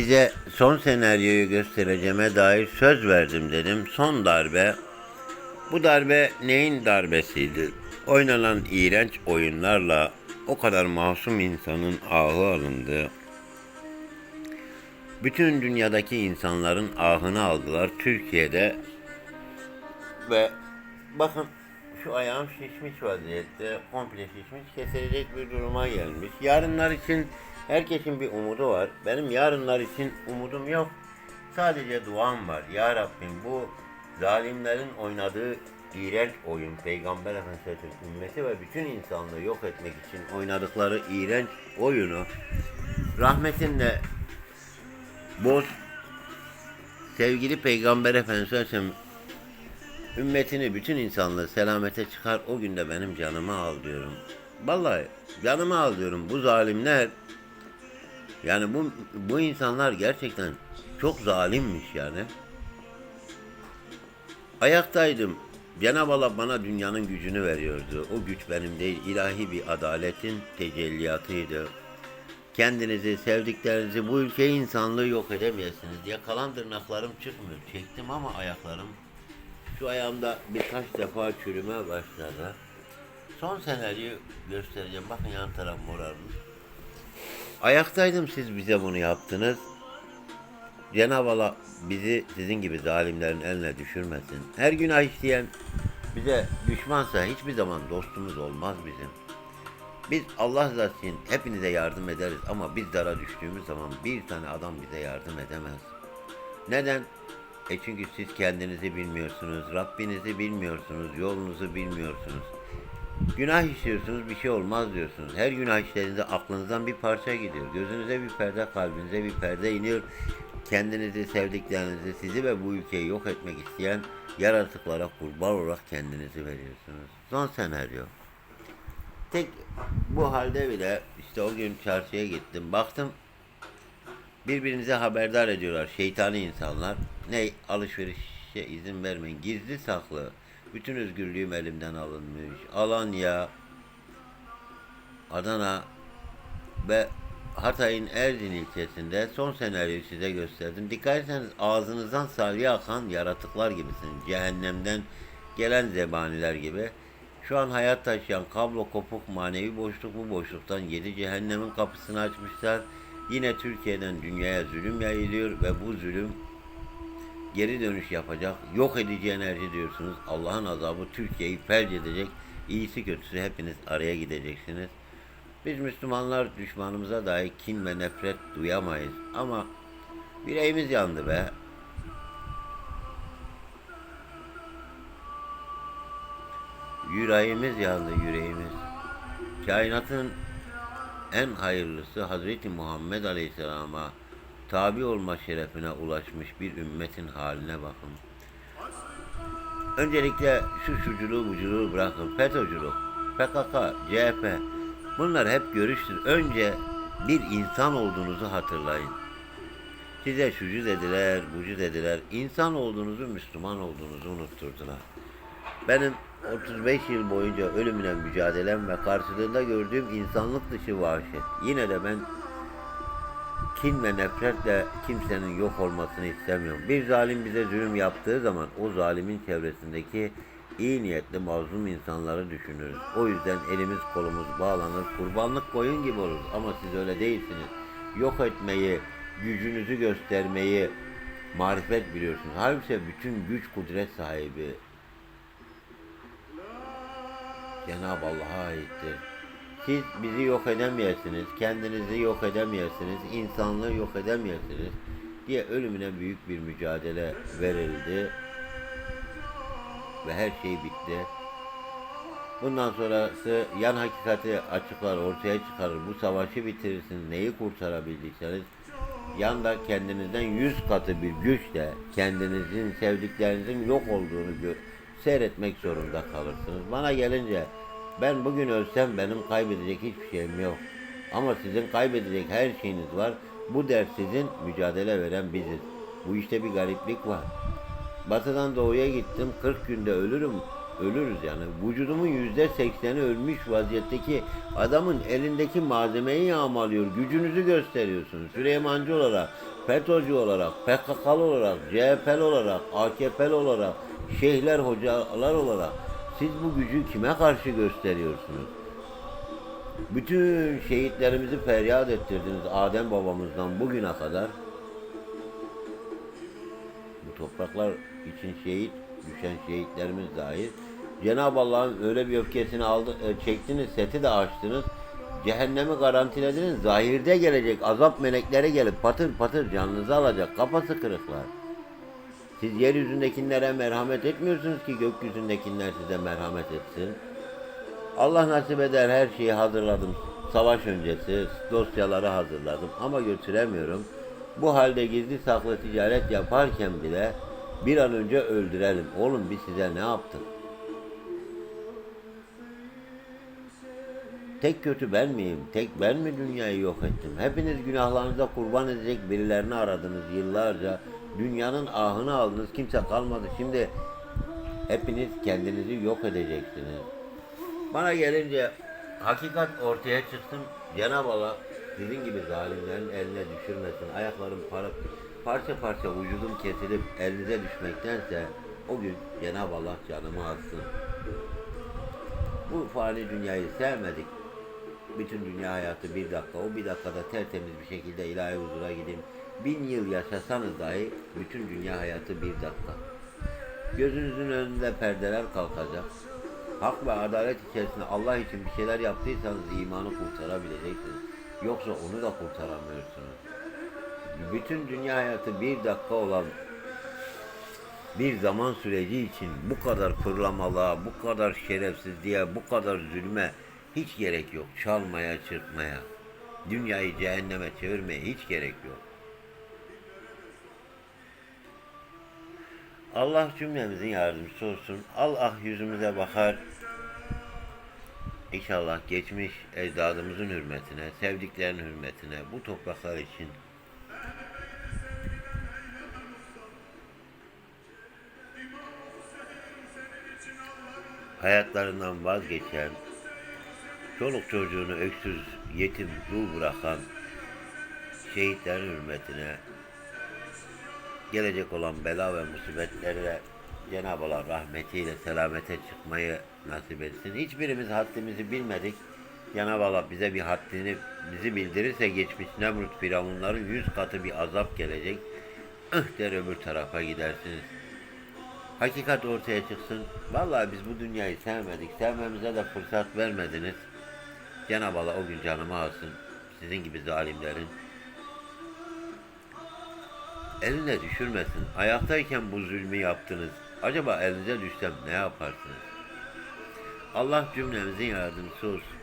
size son senaryoyu göstereceğime dair söz verdim dedim. Son darbe. Bu darbe neyin darbesiydi? Oynanan iğrenç oyunlarla o kadar masum insanın ahı alındı. Bütün dünyadaki insanların ahını aldılar Türkiye'de ve bakın şu ayağım şişmiş vaziyette, komple şişmiş, kesilecek bir duruma gelmiş. Yarınlar için herkesin bir umudu var. Benim yarınlar için umudum yok. Sadece duam var. Ya Rabbim bu zalimlerin oynadığı iğrenç oyun, Peygamber Efendimiz'in ümmeti ve bütün insanlığı yok etmek için oynadıkları iğrenç oyunu rahmetinle boz. Sevgili Peygamber Efendimiz Aleyhisselam ümmetini, bütün insanlığı selamete çıkar. O günde benim canımı al diyorum. Vallahi canımı al diyorum. Bu zalimler yani bu, bu insanlar gerçekten çok zalimmiş yani. Ayaktaydım. Cenab-ı Allah bana dünyanın gücünü veriyordu. O güç benim değil, ilahi bir adaletin tecelliyatıydı. Kendinizi, sevdiklerinizi, bu ülkeyi insanlığı yok edemezsiniz diye kalan tırnaklarım çıkmıyor. Çektim ama ayaklarım şu ayağımda birkaç defa çürüme başladı. Son senaryoyu göstereceğim. Bakın yan taraf morarmış. Ayaktaydım siz bize bunu yaptınız. Cenab-ı Allah bizi sizin gibi zalimlerin eline düşürmesin. Her günah işleyen bize düşmansa hiçbir zaman dostumuz olmaz bizim. Biz Allah rızası için hepinize yardım ederiz ama biz dara düştüğümüz zaman bir tane adam bize yardım edemez. Neden? E çünkü siz kendinizi bilmiyorsunuz, Rabbinizi bilmiyorsunuz, yolunuzu bilmiyorsunuz. Günah işliyorsunuz bir şey olmaz diyorsunuz. Her günah işlediğinde aklınızdan bir parça gidiyor. Gözünüze bir perde, kalbinize bir perde iniyor. Kendinizi, sevdiklerinizi, sizi ve bu ülkeyi yok etmek isteyen yaratıklara kurban olarak kendinizi veriyorsunuz. Son senaryo. Tek bu halde bile işte o gün çarşıya gittim. Baktım birbirinize haberdar ediyorlar şeytani insanlar. Ne alışverişe izin vermeyin. Gizli saklı. Bütün özgürlüğüm elimden alınmış. Alanya, Adana ve Hatay'ın Erzin ilçesinde son senaryoyu size gösterdim. Dikkat etseniz ağzınızdan salya akan yaratıklar gibisiniz. Cehennemden gelen zebaniler gibi. Şu an hayat taşıyan kablo kopuk manevi boşluk bu boşluktan yedi cehennemin kapısını açmışlar. Yine Türkiye'den dünyaya zulüm yayılıyor ve bu zulüm geri dönüş yapacak. Yok edici enerji diyorsunuz. Allah'ın azabı Türkiye'yi felç edecek. İyisi kötüsü hepiniz araya gideceksiniz. Biz Müslümanlar düşmanımıza dahi kin ve nefret duyamayız. Ama yüreğimiz yandı be. Yüreğimiz yandı yüreğimiz. Kainatın en hayırlısı Hazreti Muhammed Aleyhisselam'a tabi olma şerefine ulaşmış bir ümmetin haline bakın. Öncelikle şu şuculuğu buculuğu bırakın. FETÖ'cülük, PKK, CHP bunlar hep görüştür. Önce bir insan olduğunuzu hatırlayın. Size şucu dediler, bucu dediler. İnsan olduğunuzu, Müslüman olduğunuzu unutturdular. Benim 35 yıl boyunca ölümle mücadelem ve karşılığında gördüğüm insanlık dışı vahşet. Yine de ben kin ve nefretle kimsenin yok olmasını istemiyorum. Bir zalim bize zulüm yaptığı zaman o zalimin çevresindeki iyi niyetli mazlum insanları düşünürüz. O yüzden elimiz kolumuz bağlanır, kurbanlık koyun gibi oluruz. Ama siz öyle değilsiniz. Yok etmeyi, gücünüzü göstermeyi marifet biliyorsunuz. Halbuki bütün güç kudret sahibi Cenab-ı Allah'a aittir. Siz bizi yok edemeyesiniz, kendinizi yok edemeyesiniz, insanlığı yok edemeyesiniz diye ölümüne büyük bir mücadele verildi ve her şey bitti. Bundan sonrası yan hakikati açıklar, ortaya çıkarır. Bu savaşı bitirirsiniz. Neyi kurtarabildiyseniz yanda kendinizden yüz katı bir güçle kendinizin, sevdiklerinizin yok olduğunu gö- seyretmek zorunda kalırsınız. Bana gelince ben bugün ölsem benim kaybedecek hiçbir şeyim yok. Ama sizin kaybedecek her şeyiniz var. Bu ders sizin, mücadele veren biziz. Bu işte bir gariplik var. Batıdan doğuya gittim, 40 günde ölürüm. ölürüz yani. Vücudumun yüzde sekseni ölmüş vaziyetteki adamın elindeki malzemeyi yağmalıyor. Gücünüzü gösteriyorsunuz. Süleymancı olarak, FETÖ'cü olarak, PKK'lı olarak, CHP'li olarak, AKP'li olarak, şeyhler, hocalar olarak siz bu gücü kime karşı gösteriyorsunuz? Bütün şehitlerimizi feryat ettirdiniz Adem babamızdan bugüne kadar. Bu topraklar için şehit düşen şehitlerimiz dahil. Cenab-ı Allah'ın öyle bir öfkesini aldı, e, çektiniz, seti de açtınız. Cehennemi garantilediniz. Zahirde gelecek azap melekleri gelip patır patır canınızı alacak. Kafası kırıklar. Siz yeryüzündekilere merhamet etmiyorsunuz ki gökyüzündekiler size merhamet etsin. Allah nasip eder her şeyi hazırladım. Savaş öncesi dosyaları hazırladım ama götüremiyorum. Bu halde gizli saklı ticaret yaparken bile bir an önce öldürelim. Oğlum biz size ne yaptık? Tek kötü ben miyim? Tek ben mi dünyayı yok ettim? Hepiniz günahlarınıza kurban edecek birilerini aradınız yıllarca. Dünyanın ahını aldınız. Kimse kalmadı. Şimdi hepiniz kendinizi yok edeceksiniz. Bana gelince hakikat ortaya çıksın. Cenab-ı Allah sizin gibi zalimlerin eline düşürmesin. Ayaklarım para, parça parça vücudum kesilip elinize düşmektense o gün Cenab-ı Allah canımı alsın. Bu fani dünyayı sevmedik. Bütün dünya hayatı bir dakika. O bir dakikada tertemiz bir şekilde ilahi huzura gidin. Bin yıl yaşasanız dahi bütün dünya hayatı bir dakika. Gözünüzün önünde perdeler kalkacak. Hak ve adalet içerisinde Allah için bir şeyler yaptıysanız imanı kurtarabileceksiniz. Yoksa onu da kurtaramıyorsunuz. Bütün dünya hayatı bir dakika olan bir zaman süreci için bu kadar fırlamalığa, bu kadar şerefsizliğe, bu kadar zulme hiç gerek yok. Çalmaya, çırpmaya, dünyayı cehenneme çevirmeye hiç gerek yok. Allah cümlemizin yardımcısı olsun. Allah yüzümüze bakar. İnşallah geçmiş ecdadımızın hürmetine, sevdiklerin hürmetine, bu topraklar için hayatlarından vazgeçen, çoluk çocuğunu öksüz, yetim, dul bırakan şehitlerin hürmetine, gelecek olan bela ve musibetlerle Cenab-ı Allah rahmetiyle selamete çıkmayı nasip etsin. Hiçbirimiz haddimizi bilmedik. Cenab-ı Allah bize bir haddini bizi bildirirse geçmiş Nemrut Firavunların yüz katı bir azap gelecek. Ih der öbür tarafa gidersiniz. Hakikat ortaya çıksın. Vallahi biz bu dünyayı sevmedik. Sevmemize de fırsat vermediniz. Cenab-ı Allah o gün canımı alsın. Sizin gibi zalimlerin eline düşürmesin. Ayaktayken bu zulmü yaptınız. Acaba elinize düşsem ne yaparsınız? Allah cümlemizin yardımcısı olsun.